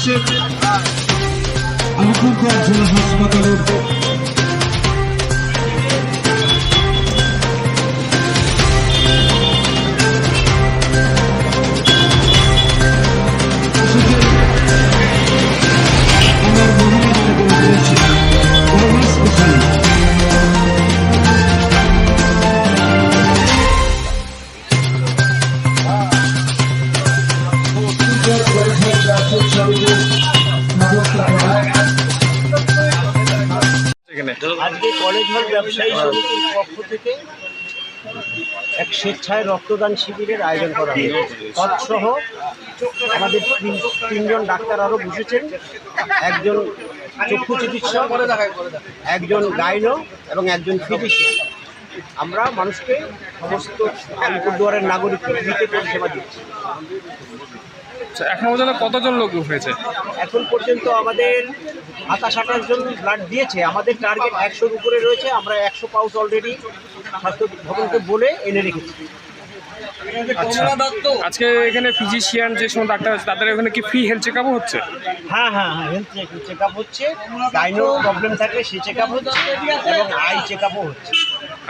এসছে আলিপুরদুয়ার জেলা হাসপাতালের এক স্বেচ্ছায় রক্তদান শিবিরের আয়োজন করা হয়েছে তৎসহ আমাদের তিন তিনজন ডাক্তার আরও বসেছেন। একজন চক্ষু চিকিৎসক, একজন গাইনো এবং একজন ফিজিশিয়ান। আমরা মানুষকে সমস্ত আলিপুরদুয়ারের নাগরিককে ফ্রিতে পরিষেবা দিচ্ছি। আচ্ছা, এখন পর্যন্ত কতজন লোক হয়েছে? এখন পর্যন্ত আমাদের সাতাশ আঠাশ জন ব্লাড দিয়েছে। আমাদের টার্গেট একশোর উপরে রয়েছে। আমরা একশো পাউচ অলরেডি স্বাস্থ্য ভবনকে বলে এনে রেখেছি। আচ্ছা আজকে এখানে ফিজিশিয়ান যে সমস্ত ডাক্তার আছে তাদের এখানে কি ফ্রি হেলথ চেক আপও হচ্ছে? হ্যাঁ হ্যাঁ হ্যাঁ হেলথ চেক আপ হচ্ছে। গাইনো প্রবলেম থাকলে সেই চেক আপ হচ্ছে। এবং আই চেক আপও হচ্ছে।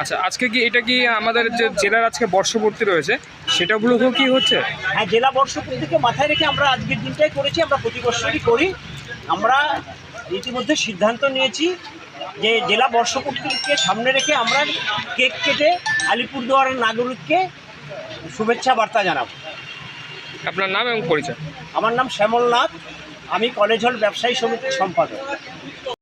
আচ্ছা আজকে কি এটা কি আমাদের যে জেলার আজকে বর্ষপূর্তি রয়েছে সেটা সেটাগুলোকেও কি হচ্ছে? হ্যাঁ জেলা বর্ষপূর্তিকে মাথায় রেখে আমরা আজকের দিনটাই করেছি আমরা প্রতি বছরই করি। আমরা ইতিমধ্যে সিদ্ধান্ত নিয়েছি যে জেলা বর্ষপূর্তিকে সামনে রেখে আমরা কেক কেটে আলিপুরদুয়ারের নাগরিককে শুভেচ্ছা বার্তা জানাব। আপনার নাম এবং পরিচয়? আমার নাম শ্যামল নাথ আমি কলেজ হল ব্যবসায়ী সমিতির সম্পাদক।